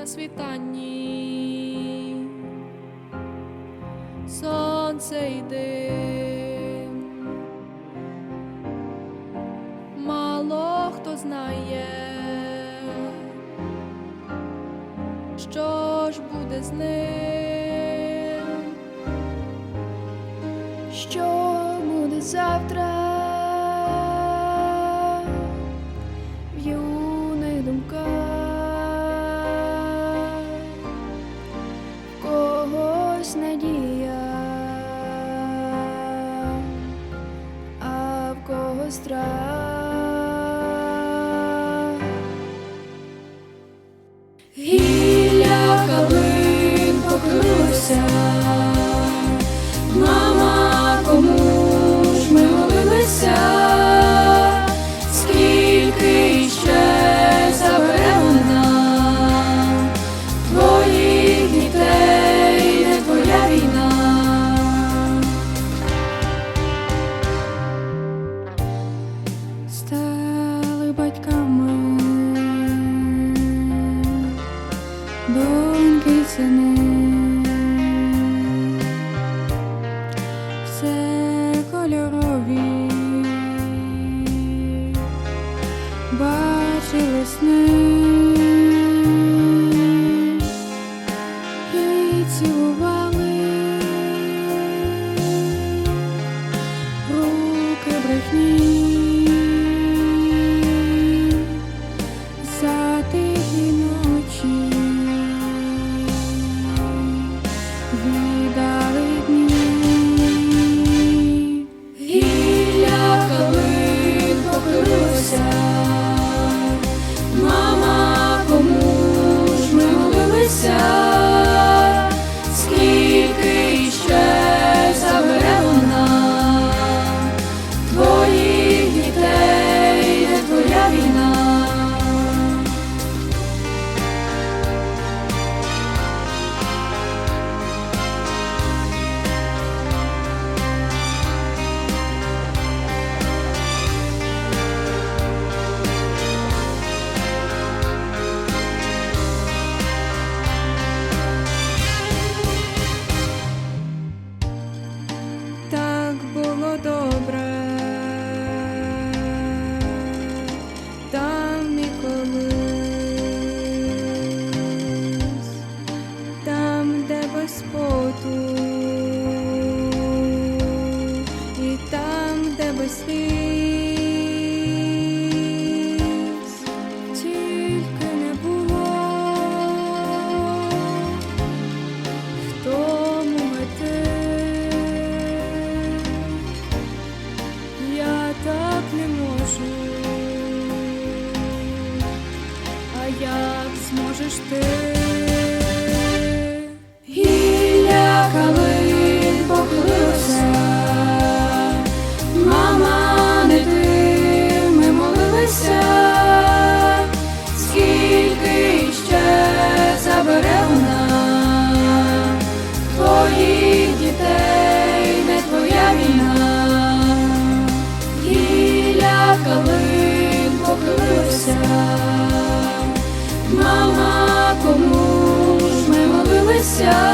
на світанні, сонце йде, мало хто знає, що ж буде з ним, що буде завтра. mostrar. vida. day. show.